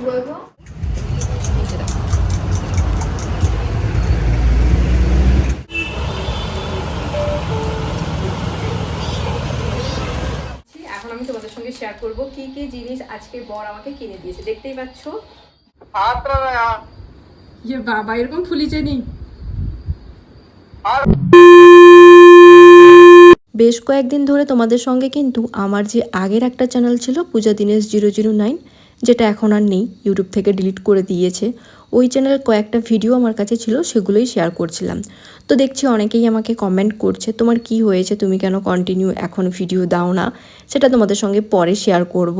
বলব? এখন আমি তোমাদের সঙ্গে শেয়ার করব কি কি জিনিস আজকে বর আমাকে কিনে দিয়েছে দেখতেই পাচ্ছ? ইয়ে বাবা এরকম ফুলিছে নি বেশ কয়েকদিন ধরে তোমাদের সঙ্গে কিন্তু আমার যে আগের একটা চ্যানেল ছিল Puja Dinesh zero zero nine যেটা এখন আর নেই ইউটিউব থেকে ডিলিট করে দিয়েছে। ওই চ্যানেলের কয়েকটা ভিডিও আমার কাছে ছিল, সেগুলোই শেয়ার করছিলাম। তো দেখছি অনেকেই আমাকে কমেন্ট করছে, তোমার কি হয়েছে? তুমি কেন কন্টিনিউ এখন ভিডিও দাও না? সেটা তোমাদের সঙ্গে পরে শেয়ার করব।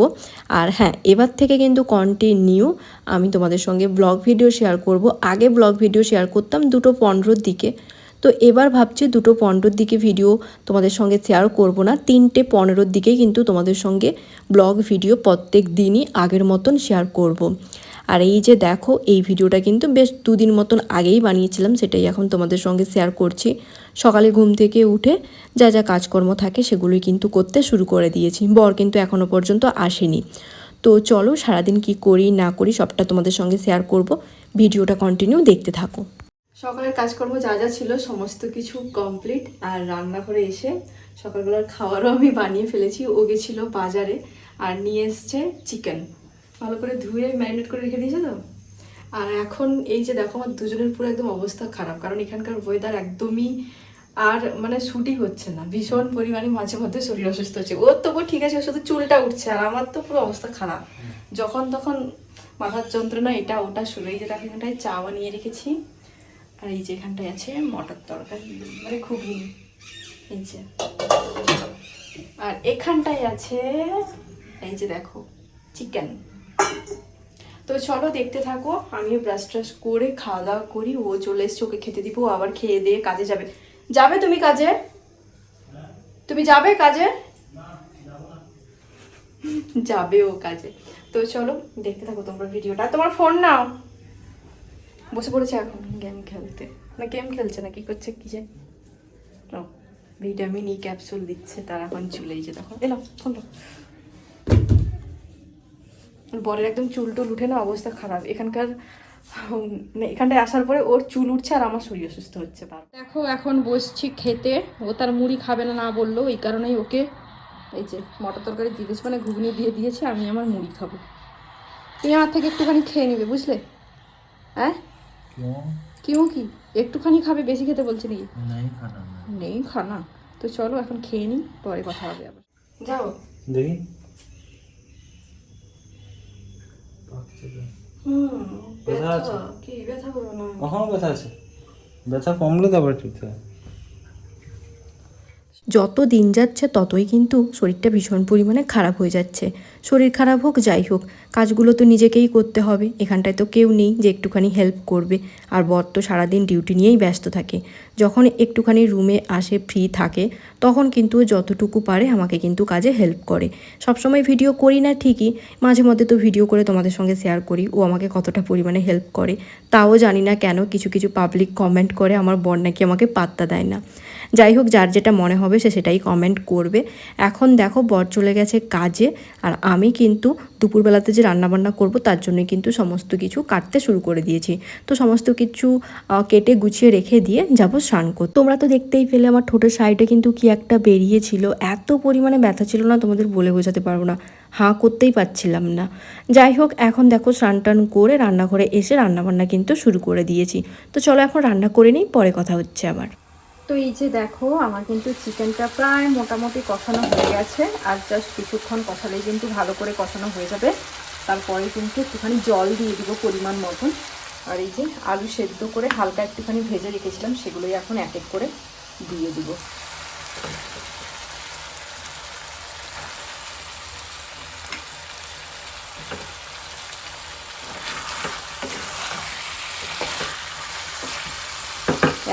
আর হ্যাঁ এবার থেকে কিন্তু কন্টিনিউ আমি তোমাদের সঙ্গে ব্লগ ভিডিও শেয়ার করব। আগে ব্লগ ভিডিও শেয়ার করতাম দুটো পনেরোর দিকে। তো এবার ভাবছি দুটো পনেরোর দিকে ভিডিও তোমাদের সঙ্গে শেয়ার করব না। তিনটে পনেরোর দিকেই কিন্তু তোমাদের সঙ্গে ব্লগ ভিডিও প্রত্যেক দিনই আগের মতন শেয়ার করব। আর এই যে দেখো, এই ভিডিওটা কিন্তু বেশ দুদিন মতন আগেই বানিয়েছিলাম, সেটাই এখন তোমাদের সঙ্গে শেয়ার করছি। সকালে ঘুম থেকে উঠে যা যা কাজকর্ম থাকে সেগুলোই কিন্তু করতে শুরু করে দিয়েছি। বর কিন্তু এখনও পর্যন্ত আসেনি। তো চলো সারাদিন কি করি না করি সবটা তোমাদের সঙ্গে শেয়ার করব। ভিডিওটা কন্টিনিউ দেখতে থাকো। সকালের কাজকর্ম যা যা ছিল সমস্ত কিছু কমপ্লিট আর রান্নাঘরে এসে সকালবেলার খাবারও আমি বানিয়ে ফেলেছি। ও গেছিল বাজারে আর নিয়ে এসছে চিকেন ভালো করে ধুয়ে ম্যারিনেট করে রেখে দিয়েছে তো? আর এখন এই যে দেখো আমার দুজনের পুরো একদম অবস্থা খারাপ কারণ এখানকার ওয়েদার একদমই আর মানে শুটই হচ্ছে না। ভীষণ পরিমাণে মাঝে মধ্যে শরীর অসুস্থ হচ্ছে। ওর তবু ঠিক আছে ওর শুধু চুলটা উঠছে আর আমার তো পুরো অবস্থা খারাপ। যখন তখন মাথার যন্ত্রণা এটা ওটা শুরু। এই যে এখানটায় চা বানিয়ে রেখেছি। আর এই যে এখানটায় আছে মটর তরকারি মানে ঘুগনি, এই যে। আর এখানটায় আছে, এই যে দেখো চিকেন তো চলো দেখতে থাকো, আমিও ব্রাশ ট্রাশ করে খাওয়া দাওয়া করি, ও চলে এসছে, ওকে খেতে দিব আবার খেয়ে দিয়ে কাজে যাবে। যাবে তুমি কাজে? তুমি যাবে কাজে? যাবে ও কাজে। তো চলো দেখতে থাকো তোমরা ভিডিওটা। তোমার ফোন নাও। বসে পড়েছে এখন গেম খেলতে। না গেম খেলছে না, কি করছে কি যে ভিটামিন ই ক্যাপসুল দিচ্ছে, তার এখন চলে, এই যে তখন এলাম ফোনটা বরের একদম চুল টুল উঠে না, অবস্থা খারাপ। এখানকার মানে এখানটায় আসার পরে ওর চুল উঠছে আর আমার শরীর অসুস্থ হচ্ছে দেখো, এখন বসছি খেতে। ও তার মুড়ি খাবে না না বলল। এই কারণেই ওকে এই যে মটর তরকারি দিয়েছে মানে ঘুগনি দিয়ে দিয়েছে, আমি আমার মুড়ি খাব। তুমি আমার থেকে একটুখানি খেয়ে নেবে, বুঝলে? হ্যাঁ? क्यों কেউ কি একটুখানি খাবে বেশি খেতে বলছে নাকি नहीं खाना मैं নেই খানা তো চলো এখন খেয়ে নিই পরে কথা হবে আবার যাও দেখি হুম ব্যথা ব্যথা আছে? কি ব্যথা করো না কখনো ব্যথা আছে ব্যথা কমলে তারপর ঠিক থাকে যত দিন যাচ্ছে ততই কিন্তু শরীরটা ভীষণ পরিমাণে খারাপ হয়ে যাচ্ছে। শরীর খারাপ হোক, যাই হোক, কাজগুলো তো নিজেকেই করতে হবে। এখানটায় তো কেউ নেই যে একটুখানি হেল্প করবে। আর বর তো সারাদিন ডিউটি নিয়েই ব্যস্ত থাকে। যখন একটুখানি রুমে আসে ফ্রি থাকে, তখন কিন্তু যতটুকু পারে আমাকে কিন্তু কাজে হেল্প করে। সবসময় ভিডিও করি না ঠিকই, মাঝে মধ্যে তো ভিডিও করে তোমাদের সঙ্গে শেয়ার করি। ও আমাকে কতটা পরিমাণে হেল্প করে, তাও জানি না কেন কিছু কিছু পাবলিক কমেন্ট করে আমার বর নাকি আমাকে পাত্তা দেয় না। যাই হোক, যার যেটা মনে হবে সে সেটাই কমেন্ট করবে। এখন দেখো, বর চলে গেছে কাজে, আর আমি কিন্তু দুপুরবেলাতে যে রান্নাবান্না করব, তার জন্য কিন্তু সমস্ত কিছু কাটতে শুরু করে দিয়েছি। তো সমস্ত কিছু কেটে গুছিয়ে রেখে দিয়ে যাব স্নান করতে। তোমরা তো দেখতেই পেলে, আমার ঠোঁটের সাইডে কিন্তু কি একটা বেরিয়েছিল। এত পরিমাণে ব্যথা ছিল না, তোমাদের বলে বোঝাতে পারব না। হাঁ, করতেই পারছিলাম না। যাই হোক, এখন দেখো, স্নান টান করে রান্নাঘরে এসে রান্নাবান্না কিন্তু শুরু করে দিয়েছি। তো চলো, এখন রান্না করে নিই, পরে কথা হচ্ছে আবার। তো এই যে দেখো, আমার কিন্তু চিকেনটা প্রায় মোটামুটি কষানো হয়ে গেছে, আর জাস্ট কিছুক্ষণ কষালেই কিন্তু ভালো করে কষানো হয়ে যাবে। তারপরে কিন্তু একটুখানি জল দিয়ে দিব পরিমাণ মতন। আর এই যে আলু সেদ্ধ করে হালকা একটুখানি ভেজে রেখেছিলাম, সেগুলোই এখন এক এক করে দিয়ে দিব।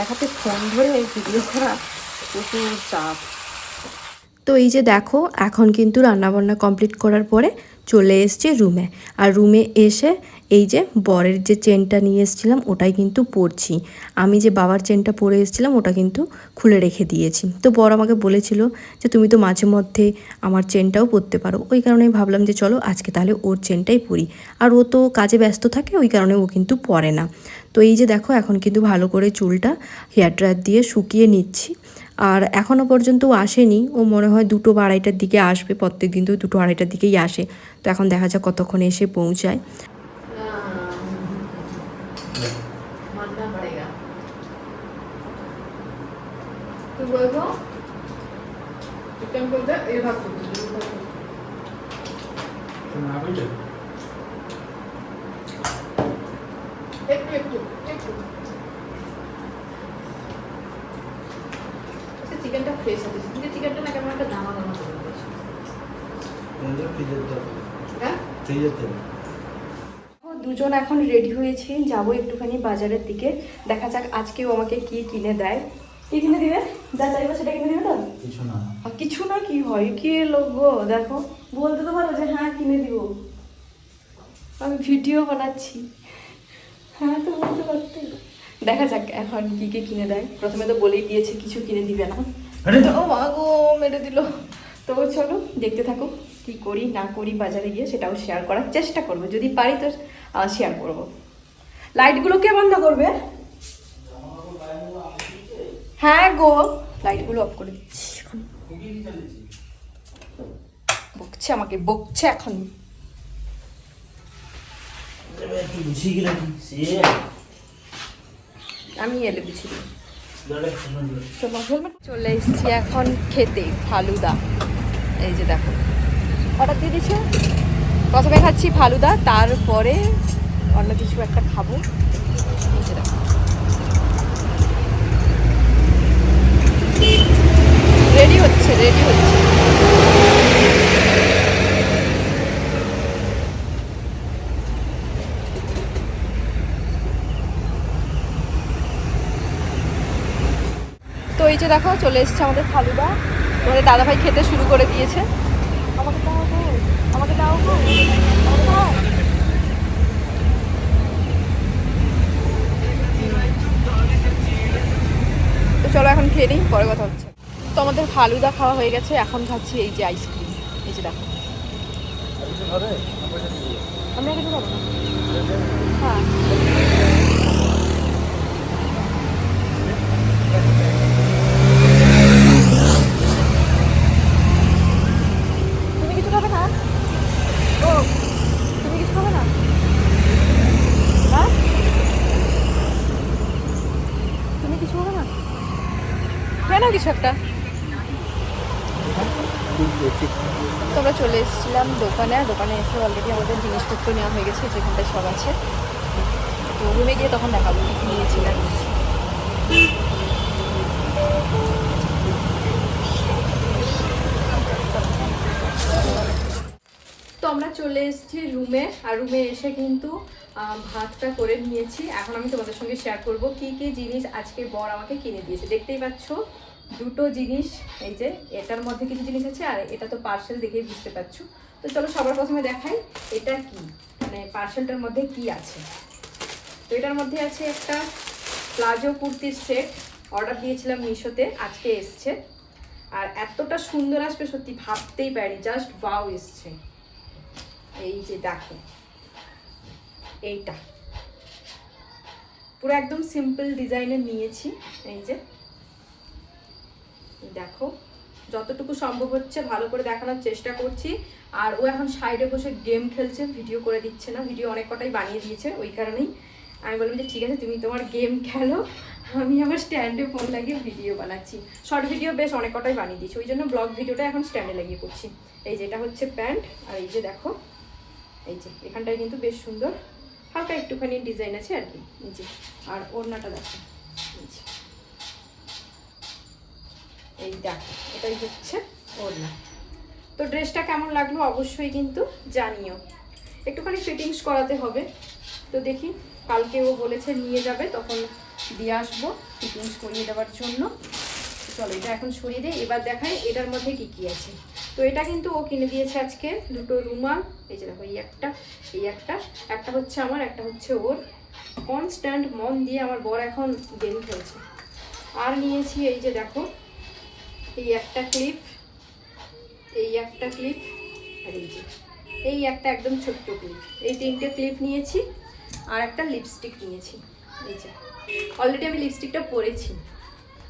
হাতে ফোন ধরে ভিডিও করা প্রচুর চাপ। তো এই যে দেখো, এখন কিন্তু রান্নাবান্না কমপ্লিট করার পরে চলে এসছে রুমে আর রুমে এসে এই যে বরের যে চেনটা নিয়ে এসেছিলাম, ওটাই কিন্তু পরছি। আমি যে বাবার চেনটা পরে এসেছিলাম, ওটা কিন্তু খুলে রেখে দিয়েছি। তো বর আমাকে বলেছিল যে, তুমি তো মাঝে মধ্যে আমার চেনটাও পরতে পারো। ওই কারণে ভাবলাম যে, চলো, আজকে তাহলে ওর চেনটাই পরি। আর ও তো কাজে ব্যস্ত থাকে, ওই কারণে ও কিন্তু পরে না। তো এই যে দেখো, এখন কিন্তু ভালো করে চুলটা হেয়ার ড্রায়ার দিয়ে শুকিয়ে নিচ্ছি। আর এখনও পর্যন্ত আসেনি। ও মনে হয় দুটো আড়াইটার দিকে আসবে প্রত্যেক দিন তো দুটো আড়াইটার দিকেই আসে। তো এখন দেখা যাক কতক্ষণ এসে পৌঁছায়। চিকেন বলতে এভাবে চিকেনটা ফ্রেশ আছে। কিন্তু চিকেনটা না কেমন একটা দামা দামা করে দিয়েছে হ্যাঁ? ও দুজন এখন রেডি হয়েছে। যাব একটুখানি বাজারের দিকে। দেখা যাক আজকেও আমাকে কি কিনে দেয়। কি কিনে দিবে? যা চাইব সেটা কিনে দিবে তো? কিছু না। কিছু না কি হয়? কি লোক গো? দেখো বলতে তো পারো যে হ্যাঁ কিনে দিব। আমি ভিডিও বানাচ্ছি। হ্যাঁ তো বলতে পারতে। দেখা যাক এখন কি কি কিনে দেয়। প্রথমে তো বলেই দিয়েছে কিছু কিনে দিবে না। তো ও মা গো মেরে দিল। তো চলো দেখতে থাকো কি করি না করি বাজারে গিয়ে সেটাও শেয়ার করার চেষ্টা করব। যদি পারি তো শেয়ার করব। লাইটগুলো কে বন্ধ করবে? হ্যাঁ গো লাইটগুলো অফ করে দিচ্ছি এখন। বকছে আমাকে বকছে এখন। আমি এলে বুঝি চলো এসেছি এখন খেতে ফালুদা। এই যে দেখো। অর্ডার দিয়ে দিচ্ছে প্রথমে খাচ্ছি ফালুদা তারপরে অন্য কিছু একটা খাব। এই যে দেখো। রেডি হচ্ছে রেডি হচ্ছে। এই যে দেখো চলে এসেছে আমাদের ফালুদা। আমাদের দাদাভাই খেতে শুরু করে দিয়েছে। আমাকে দাও আমাকে দাও আমাকে দাও তো চলো এখন খেয়ে নিই পরে কথা হচ্ছে। তো আমাদের ফালুদা খাওয়া হয়ে গেছে এখন খাচ্ছি এই যে আইসক্রিম। এই যে দেখো। আমরা কিছু খাব না? হ্যাঁ তুমি কিছু খাবে না ও তুমি কিছু খাবে না হ্যাঁ তুমি কিছু খাবে না কেন কিছু একটা। তো আমরা চলে এসেছিলাম দোকানে, আর দোকানে এসে অলরেডি আমাদের জিনিসপত্র নেওয়া হয়ে গেছে, যেখানটায় সব আছে। তো রুমে গিয়ে তখন দেখাবো নিয়েছিলাম তো আমরা চলে এসেছি রুমে আর রুমে এসে কিন্তু ভাতটা করে নিয়েছি। এখন আমি তোমাদের সঙ্গে শেয়ার করব কি কি জিনিস আজকে বর আমাকে কিনে দিয়েছে। দেখতেই পাচ্ছ? দুটো জিনিস, এই যে এটার মধ্যে কিছু জিনিস আছে আর এটা তো পার্সেল দেখেই বুঝতে পারছ। তো চলো সবার প্রথমে দেখাই এটা কি মানে পার্সেলটার মধ্যে কি আছে। তো এটার মধ্যে আছে একটা প্লাজো কুর্তির সেট অর্ডার দিয়েছিলাম মিশোতে, আজকে এসছে। আর এতটা সুন্দর আসবে, সত্যি ভাবতেই পারি জাস্ট বাউ এসছে। এই যে দেখো, এইটা। পুরো একদম সিম্পল ডিজাইনে নিয়েছি, এই যে। দেখো, যতটুকু সম্ভব হচ্ছে ভালো করে দেখানোর চেষ্টা করছি। আর ও এখন সাইডে বসে গেম খেলছে ভিডিও করে দিচ্ছে না ভিডিও অনেক কটাই বানিয়ে দিয়েছে, ওই কারণেই। আমি বললাম যে, ঠিক আছে, তুমি তোমার গেম খেলো, আমি আমার স্ট্যান্ডে ফোন লাগিয়ে ভিডিও বানাচ্ছি। শর্ট ভিডিও বেশ অনেক কটাই বানিয়ে দিয়েছি, ওই জন্য ব্লগ ভিডিওটা এখন স্ট্যান্ডে লাগিয়ে করছি। এই যে, এটা হচ্ছে প্যান্ট আর এই যে দেখো, এই যে, এখানটায় কিন্তু বেশ সুন্দর, হালকা একটুখানি ডিজাইন আছে আর কি, এই যে, আর ওড়নাটা দেখো, এই যে। এই দেখো এটাই হচ্ছে ওড়না। তো ড্রেসটা কেমন লাগল অবশ্যই কিন্তু জানিও। একটুখানি ফিটিংস করাতে হবে। তো দেখি কালকে ও বলেছে নিয়ে যাবে, তখন দিয়ে আসব ফিটিংস করিয়ে দেওয়ার জন্য। চলো, এটা এখন সরিয়ে দিই। এবার দেখাই এটার মধ্যে কি কি আছে। তো এটা কিন্তু ও কিনে দিয়েছে আজকে দুটো রুমাল। এই যে দেখো, এই একটা এই একটা। একটা হচ্ছে আমার, একটা হচ্ছে ওর। কনস্ট্যান্ট মন দিয়ে আমার বর এখন গেম খেলছে। আর নিয়েছি এই যে দেখো এই একটা ক্লিপ এই একটা ক্লিপ আর এই যে, এই একটা একদম ছোট্ট ক্লিপ এই তিনটে ক্লিপ নিয়েছি, আর একটা লিপস্টিক নিয়েছি। এই যে অলরেডি আমি লিপস্টিকটা পরেছি।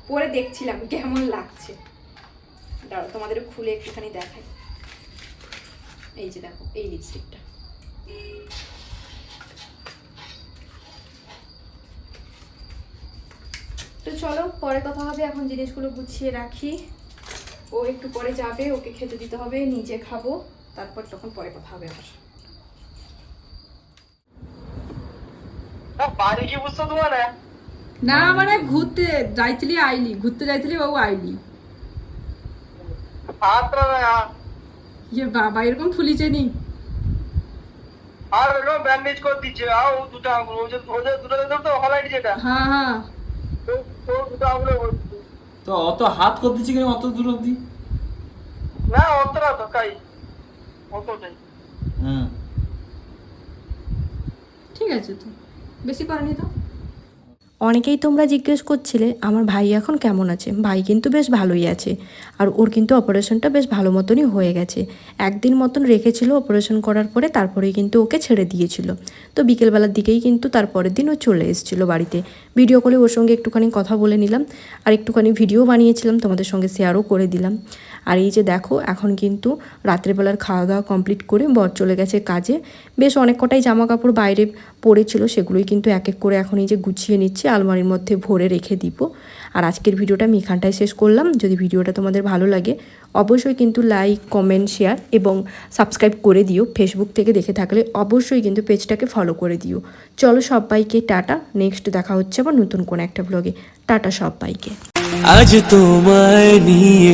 পরে দেখছিলাম কেমন লাগছে। দাঁড়াও, তোমাদের খুলে একটুখানি দেখাই। এই যে দেখো, এই লিপস্টিকটা তো চলো, পরে কথা হবে। এখন জিনিসগুলো গুছিয়ে রাখি। ও একটু পরে যাবে ওকে খেতে দিতে হবে নিজে খাব তারপর তখন পরে কথা হবে আবার। না মানে ঘুরতে যাইছিলি আইলি। ঘুরতে যাইছিলি বাবু আইলি। ইয়ে বাবা এরকম ফুলিছে নি। আর ব্যান্ডেজ করে দিচ্ছে। আর ও দুটো আঙুল ও যে দুটো দেখো তো হলাইট যেটা। হ্যাঁ হ্যাঁ। ও দুটো আঙুলে। তো অত হাত করতেছি কেন? অত দূর অব্দি না অতটা তো কাই? অতটাই হুম ঠিক আছে তো। বেশি করেনি তো? অনেকেই তোমরা জিজ্ঞেস করছিলে, আমার ভাই এখন কেমন আছে? ভাই কিন্তু বেশ ভালোই আছে। আর ওর কিন্তু অপারেশনটা বেশ ভালো মতনই হয়ে গেছে। একদিন মতন রেখেছিল অপারেশন করার পরে তারপরেই কিন্তু ওকে ছেড়ে দিয়েছিল। তো বিকেলবেলার দিকেই কিন্তু তারপরের দিন ও চলে এসেছিল বাড়িতে। ভিডিও কলে ওর সঙ্গে একটুখানি কথা বলে নিলাম আর একটুখানি ভিডিও বানিয়েছিলাম, তোমাদের সঙ্গে শেয়ারও করে দিলাম। আর এই যে দেখো, এখন কিন্তু রাত্রেবেলার খাওয়া দাওয়া কমপ্লিট করে বর চলে গেছে কাজে। বেশ অনেক কটাই জামা কাপড় বাইরে পড়েছিল, সেগুলোই কিন্তু এক এক করে এখন এই যে গুছিয়ে নিচ্ছে। আলমারির মধ্যে ভরে রেখে দিব। আর আজকের ভিডিওটা আমি এখানটায় শেষ করলাম। যদি ভিডিওটা তোমাদের ভালো লাগে, অবশ্যই কিন্তু লাইক, কমেন্ট, শেয়ার এবং সাবস্ক্রাইব করে দিও। ফেসবুক থেকে দেখে থাকলে অবশ্যই কিন্তু পেজটাকে ফলো করে দিও। চলো সবাইকে টাটা। নেক্সট দেখা হচ্ছে আবার নতুন কোনো একটা ব্লগে টাটা সবাইকে। আজ তোমায় নিয়ে